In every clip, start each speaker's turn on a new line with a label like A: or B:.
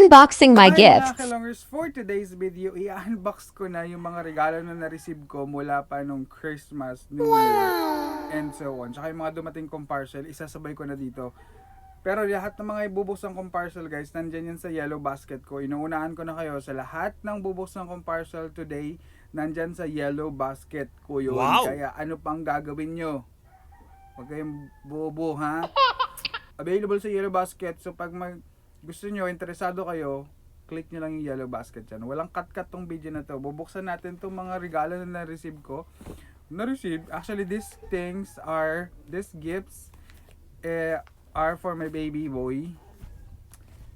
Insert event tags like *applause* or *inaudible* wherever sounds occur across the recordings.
A: Unboxing my gifts.
B: mga kalongers, for today's video, i-unbox ko na yung mga regalo na na-receive ko mula pa nung Christmas, New Year, and so on. Tsaka yung mga dumating kong parcel, isasabay ko na dito. Pero lahat ng mga ibubuksan kong parcel guys, nandyan yan sa yellow basket ko. Inuunahan ko na kayo sa lahat ng bubuksan kong parcel today, nandyan sa yellow basket ko yun.
C: Wow!
B: Kaya ano pang gagawin nyo? Huwag kayong bobo ha. *laughs* Available sa yellow basket. So pag mag gusto nyo, interesado kayo, click nyo lang yung yellow basket dyan. Walang cut-cut tong video na to. Bubuksan natin tong mga regalo na na-receive ko. Na-receive, actually these things are, these gifts eh, are for my baby boy.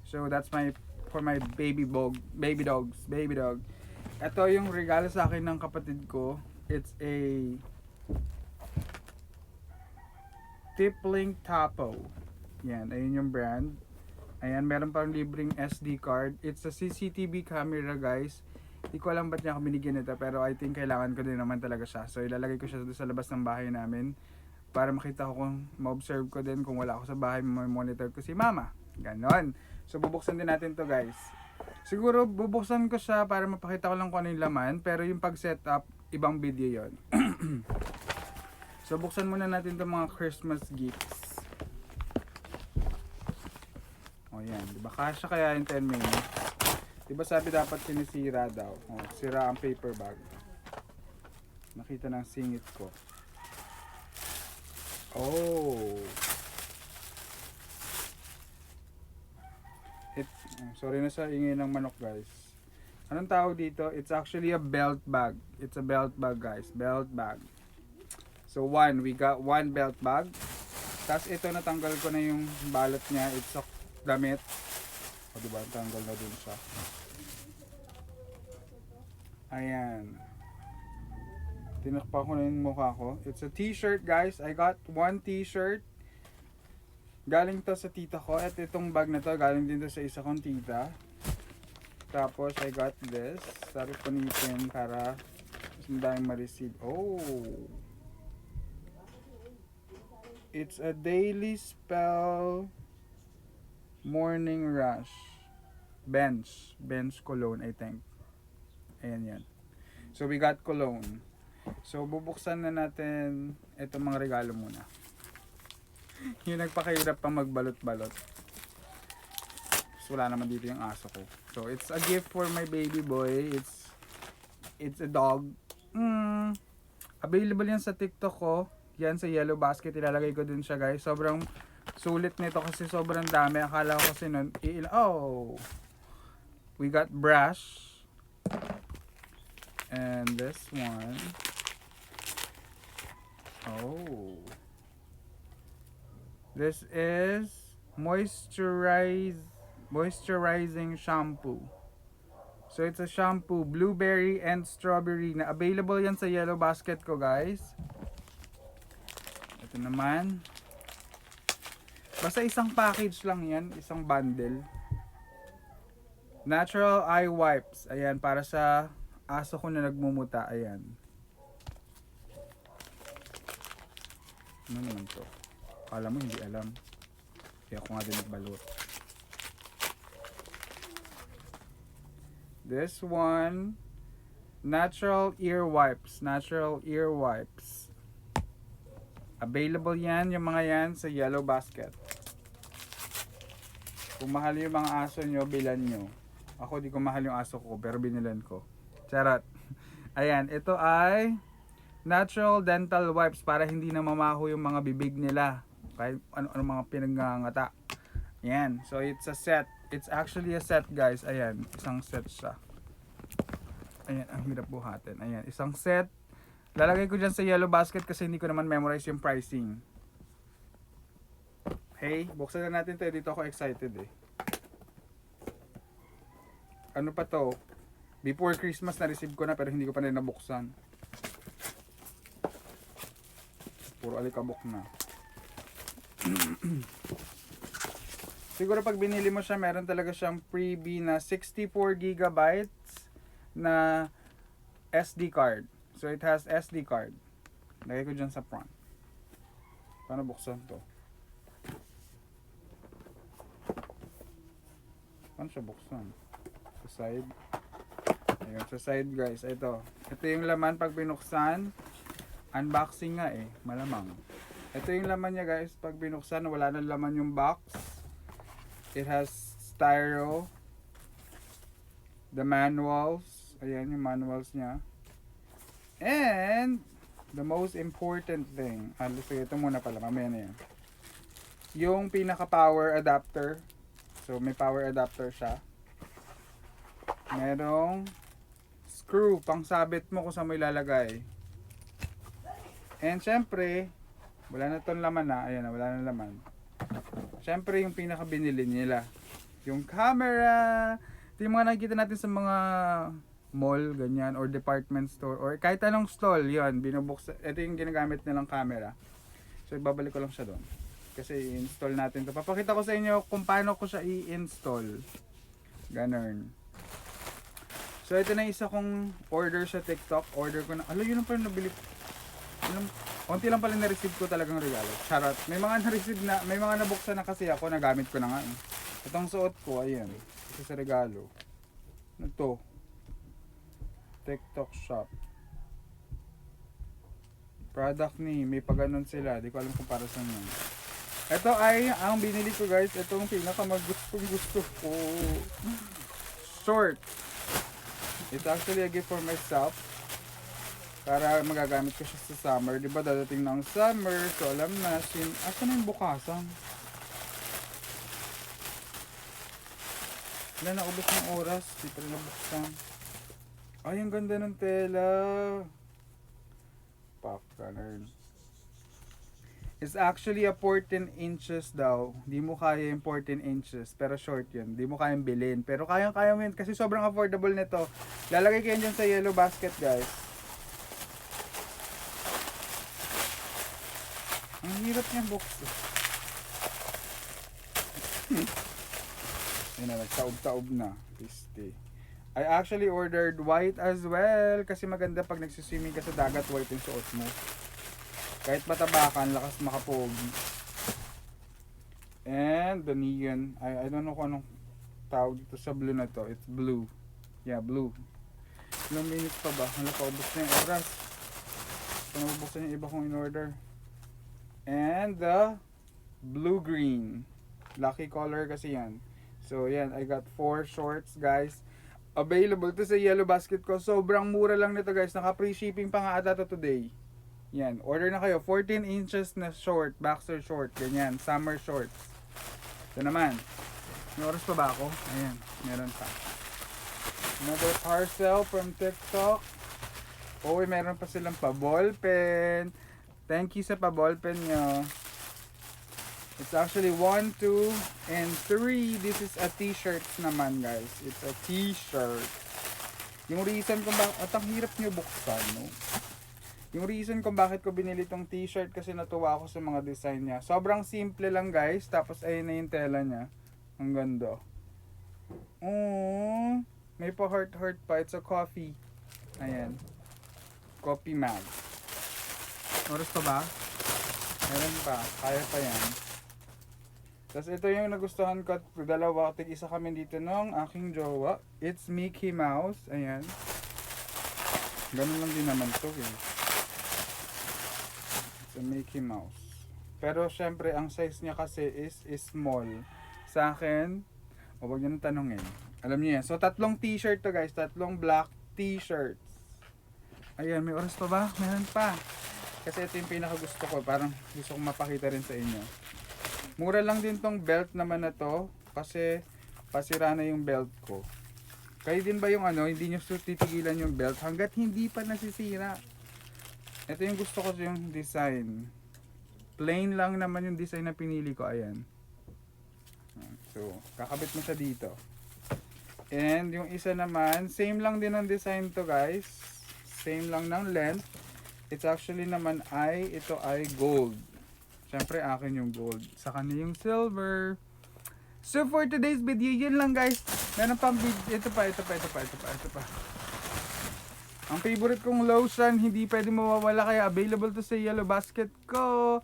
B: So that's my, for my baby bog, baby dogs, baby dog. Ito yung regalo sa akin ng kapatid ko. It's a Tiplink Tapo. Yan, ayun yung brand. Ayan, meron pang libreng SD card. It's a CCTV camera, guys. Hindi ko alam ba't niya ako binigyan nito, pero I think kailangan ko din naman talaga siya. So, ilalagay ko siya sa labas ng bahay namin para makita ko kung ma-observe ko din kung wala ako sa bahay, monitor ko si mama. Ganon. So, bubuksan din natin to guys. Siguro, bubuksan ko siya para mapakita ko lang kung ano yung laman, pero yung pag-setup, ibang video yon. *clears throat* so, buksan muna natin itong mga Christmas gifts. O yan, di ba? Kasya kaya yung 10 minutes. Di ba sabi dapat sinisira daw? O, sira ang paper bag. Nakita ng singit ko. Oh. It, oh, sorry na sa ingay ng manok guys. Anong tawag dito? It's actually a belt bag. It's a belt bag guys. Belt bag. So one, we got one belt bag. Tapos ito natanggal ko na yung balot niya. It's a damit. O diba, tanggal na dun siya. Ayan. Tinakpa ko na yung mukha ko. It's a t-shirt guys. I got one t-shirt. Galing to sa tita ko. At itong bag na to, galing din to sa isa kong tita. Tapos, I got this. Sabi ko nitin para mas madaming ma-receive. Oh! It's a daily spell morning rush. Bench. Bench cologne, I think. Ayan yan. So, we got cologne. So, bubuksan na natin itong mga regalo muna. *laughs* yung nagpakahirap pa magbalot-balot. So, wala naman dito yung aso ko. So, it's a gift for my baby boy. It's it's a dog. Mm, available yan sa TikTok ko. Yan sa yellow basket. Ilalagay ko din siya guys. Sobrang sulit nito kasi sobrang dami. Akala ko kasi nun, iila- oh! We got brush. And this one. Oh. This is moisturize moisturizing shampoo. So it's a shampoo, blueberry and strawberry na available yan sa yellow basket ko, guys. Ito naman. Basta isang package lang yan, isang bundle. Natural eye wipes. Ayan, para sa aso ko na nagmumuta. Ayan. Ano naman to? Akala mo hindi alam. Kaya ako nga din nagbalot. This one, natural ear wipes. Natural ear wipes. Available yan, yung mga yan sa yellow basket. Kung mahal yung mga aso nyo, bilan nyo. Ako di ko mahal yung aso ko, pero binilan ko. Charot. *laughs* Ayan, ito ay natural dental wipes para hindi na mamaho yung mga bibig nila. Kahit ano-ano mga pinagngangata. Ayan. So, it's a set. It's actually a set, guys. Ayan. Isang set siya. Ayan. Ang hirap buhatin. Ayan. Isang set. Lalagay ko dyan sa yellow basket kasi hindi ko naman memorize yung pricing. Hey, buksan na natin to. Dito ako excited eh. Ano pa to? Before Christmas na-receive ko na pero hindi ko pa rin nabuksan. Puro alikabok na. *clears throat* Siguro pag binili mo siya, meron talaga siyang freebie na 64 gigabytes na SD card. So it has SD card. Lagay ko dyan sa front. Paano buksan to? Paano siya buksan? Sa side. Ayun, sa side guys. Ito. Ito yung laman pag binuksan. Unboxing nga eh. Malamang. Ito yung laman niya guys. Pag binuksan, wala na laman yung box. It has styro. The manuals. Ayan yung manuals niya. And, the most important thing. Ah, sige, ito muna pala. Mamaya na yan. Yung pinaka power adapter. So, may power adapter siya. Merong screw pang sabit mo kung saan mo ilalagay. And syempre, wala na tong laman na. Ayan na, wala na laman. Syempre, yung pinaka binili nila. Yung camera. Ito yung mga nakikita natin sa mga mall, ganyan, or department store, or kahit anong stall, yon binubuksan. Ito yung ginagamit nilang camera. So, ibabalik ko lang siya doon. Kasi i-install natin to. Papakita ko sa inyo kung paano ko siya i-install. Ganun. So, ito na isa kong order sa TikTok. Order ko na. Alo, yun ang pala nabili. Yun ang, Unti lang pala na-receive ko talagang regalo. Charot. May mga *laughs* na-receive na, may mga nabuksan na kasi ako, nagamit ko na nga. Eh. Itong suot ko, ayan. Ito sa regalo. Ano to? TikTok shop. Product ni, may paganon sila. Di ko alam kung para saan yun. Ito ay ang binili ko guys. Ito ang pinakamagustong gusto ko. Short. It's actually a gift for myself. Para magagamit ko siya sa summer. Di ba dadating na ang summer. So alam na. Sin Asa na yung bukasan? Wala na ng oras. Di pa rin nabuksan. Ay, ang ganda ng tela. Popcorn. It's actually a 14 inches daw. Di mo kaya yung 14 inches. Pero short yun. Di mo kayang bilhin. Pero kayang-kaya mo yun. Kasi sobrang affordable nito. Lalagay ko yun dyan sa yellow basket, guys. Ang hirap niyang box. *laughs* Yun na, nagtaob-taob na. Piste. I actually ordered white as well. Kasi maganda pag nagsiswimming ka sa dagat, white yung suot mo. Kahit matabakan, lakas makapogi. And the neon. I, I don't know kung anong tawag dito sa blue na to. It's blue. Yeah, blue. Ilang minutes pa ba? Hala, paubos na yung oras. So, nabubuksan yung iba kong in-order. And the blue-green. Lucky color kasi yan. So, yan. I got four shorts, guys. Available to sa yellow basket ko. Sobrang mura lang nito, guys. Naka-free shipping pa nga ata to today. Yan. Order na kayo. 14 inches na short. Boxer short. Ganyan. Summer shorts. Ito naman. May oras pa ba ako? Ayan. Meron pa. Another parcel from TikTok. Oh, meron pa silang pa-ballpen. Thank you sa pa-ballpen nyo. It's actually 1, 2, and 3. This is a t-shirt naman, guys. It's a t-shirt. Yung reason kung bakit... At ang hirap nyo buksan, no? Yung reason kung bakit ko binili tong t-shirt kasi natuwa ako sa mga design niya. Sobrang simple lang, guys. Tapos ayun na yung tela niya. Ang ganda. Oh, may pa heart heart pa. It's a coffee. Ayan. Coffee mag. Oras pa ba? Meron pa. Kaya pa yan. Tapos ito yung nagustuhan ko. at Dalawa. Tig isa kami dito ng aking jowa. It's Mickey Mouse. Ayan. Ganun lang din naman to eh. A Mickey Mouse. Pero syempre, ang size niya kasi is, is small. Sa akin, o wag niyo nang tanongin. Alam niyo yan. So, tatlong t-shirt to guys. Tatlong black t-shirts. Ayan, may oras pa ba? Meron pa. Kasi ito yung pinaka gusto ko. Parang gusto kong mapakita rin sa inyo. Mura lang din tong belt naman na to. Kasi pasira na yung belt ko. Kayo din ba yung ano, hindi nyo titigilan yung belt hanggat hindi pa nasisira. Ito yung gusto ko yung design. Plain lang naman yung design na pinili ko. Ayan. So, kakabit mo siya dito. And yung isa naman, same lang din ang design to guys. Same lang ng length. It's actually naman ay, ito ay gold. Siyempre akin yung gold. Sa kanya yung silver. So for today's video, yun lang guys. Meron pang video. Ito pa, ito pa, ito pa, ito pa, ito pa. Ang favorite kong lotion, hindi pwede mawawala kaya available to sa yellow basket ko.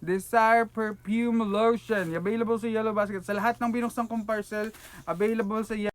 B: Desire Perfume Lotion. Available sa Yellow Basket. Sa lahat ng binuksan kong parcel, available sa Yellow